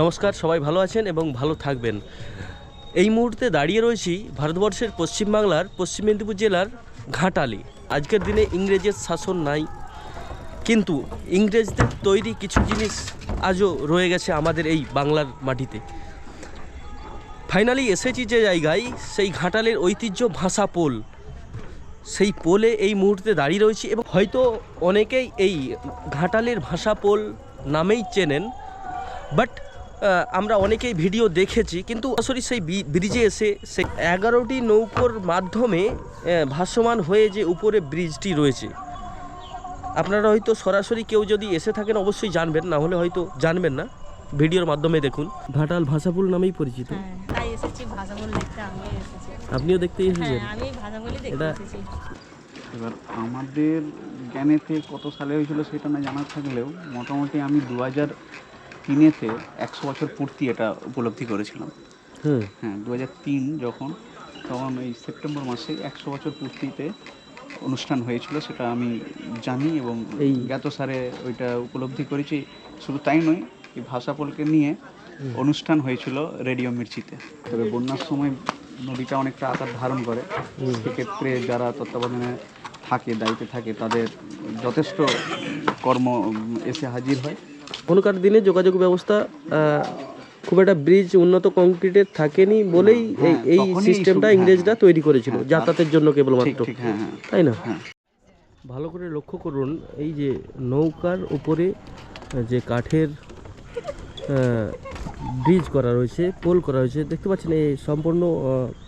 নমস্কার, সবাই ভালো আছেন এবং ভালো থাকবেন। এই মুহূর্তে দাঁড়িয়ে রয়েছি ভারতবর্ষের পশ্চিমবাংলার পশ্চিম মেদিনীপুর জেলার ঘাটালি। আজকের দিনে ইংরেজের শাসন নাই, কিন্তু ইংরেজদের তৈরি কিছু জিনিস আজও রয়ে গেছে আমাদের এই বাংলার মাটিতে। ফাইনালি এসেছি যে জায়গায়, সেই ঘাটালের ঐতিহ্য ভাষা পোল। সেই পোলে এই মুহূর্তে দাঁড়িয়ে রয়েছি এবং হয়তো অনেকেই এই ঘাটালের ভাষা পোল নামেই চেনেন বাট আমরা অনেকেই ভিডিও দেখেছি কিন্তু আসলে সেই ব্রিজে এসে সেই এগারোটি নৌকোর মাধ্যমে ভাসমান হয়ে যে উপরে ব্রিজটি রয়েছে। আপনারা হয়তো সরাসরি কেউ যদি এসে থাকেন অবশ্যই জানবেন না হলে হয়তো জানবেন না। ভিডিওর মাধ্যমে দেখুন। ঘাটাল ভাষাপুল নামেই পরিচিত। হ্যাঁ আপনিও দেখতে হ্যাঁ এসেছেন? এটা- এবার আমাদের জ্ঞানেতে কত সালে হয়েছিল সেটা না জানা থাকলেও মোটামুটি আমি দু হাজার তিনেতে একশো বছর পূর্তি এটা উপলব্ধি করেছিলাম। হ্যাঁ দু হাজার তিন যখন তখন এই সেপ্টেম্বর মাসে একশো বছর পূর্তিতে অনুষ্ঠান হয়েছিল সেটা আমি জানি এবং জ্ঞাত সারে ওইটা উপলব্ধি করেছি। শুধু তাই নয় এই ভাষাপলকে নিয়ে অনুষ্ঠান হয়েছিল রেডিও মির্চিতে। তবে বন্যার সময় নদীটা অনেকটা আকার ধারণ করে। সেক্ষেত্রে যারা তত্ত্বাবধানে থাকে দায়িত্বে থাকে তাদের যথেষ্ট কর্ম এসে হাজির হয়। এখনকার দিনে যোগাযোগ ব্যবস্থা খুব একটা ব্রিজ উন্নত কংক্রিটের থাকেনি বলেই এই হ্যাঁ, এই সিস্টেমটা ইংরেজরা তৈরি করেছিল হ্যাঁ, যাতায়াতের জন্য কেবলমাত্র। ঠিক হ্যাঁ হ্যাঁ তাই না? হ্যাঁ। ভালো করে লক্ষ্য করুন এই যে নৌকার উপরে যে কাঠের ব্রিজ করা রয়েছে পোল করা রয়েছে দেখতে পাচ্ছেন এই সম্পূর্ণ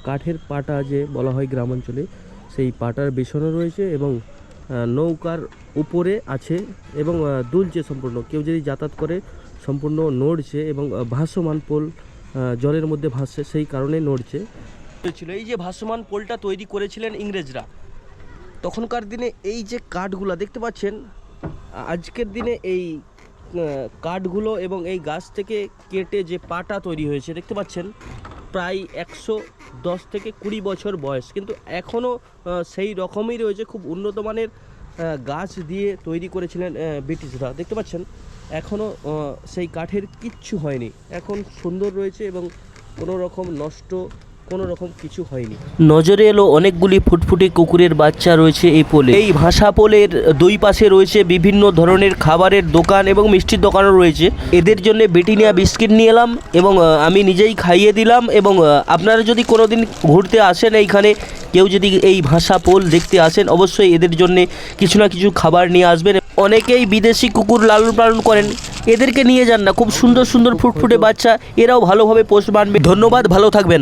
কাঠের পাটা যে বলা হয় গ্রামাঞ্চলে সেই পাটার বেছানো রয়েছে এবং নৌকার উপরে আছে এবং দুলছে সম্পূর্ণ। কেউ যদি যাতায়াত করে, সম্পূর্ণ নড়ছে এবং ভাসমান পোল জলের মধ্যে ভাসছে, সেই কারণে নড়ছে। ছিল। এই যে ভাসমান পোলটা তৈরি করেছিলেন ইংরেজরা, তখনকার দিনে এই যে কাঠগুলো, দেখতে পাচ্ছেন? আজকের দিনে এই কাঠগুলো এবং এই গাছ থেকে কেটে যে পাটা তৈরি হয়েছে, দেখতে পাচ্ছেন? প্রায় একশো দশ থেকে কুড়ি বছর বয়স। কিন্তু এখনও সেই রকমই রয়েছে, খুব উন্নত মানের গাছ দিয়ে তৈরি করেছিলেন ব্রিটিশরা। দেখতে পাচ্ছেন, এখনও সেই কাঠের কিচ্ছু হয়নি। এখন সুন্দর রয়েছে এবং কোনো রকম নষ্ট কোনো রকম কিছু হয়নি। নজরে এলো অনেকগুলি ফুটফুটে কুকুরের বাচ্চা রয়েছে এই পোলে। এই ভাষা পোলের দুই পাশে রয়েছে বিভিন্ন ধরনের খাবারের দোকান এবং মিষ্টির দোকানও রয়েছে। এদের জন্য বেটিনিয়া বিস্কিট নিয়ে এলাম এবং আমি নিজেই খাইয়ে দিলাম এবং আপনারা যদি কোনো দিন ঘুরতে আসেন এইখানে, কেউ যদি এই ভাষা পোল দেখতে আসেন, অবশ্যই এদের জন্য কিছু না কিছু খাবার নিয়ে আসবেন। অনেকেই বিদেশি কুকুর লালন পালন করেন। এদেরকে নিয়ে যান না, খুব সুন্দর সুন্দর ফুটফুটে বাচ্চা, এরাও ভালোভাবে পোষ মানবে। ধন্যবাদ, ভালো থাকবেন।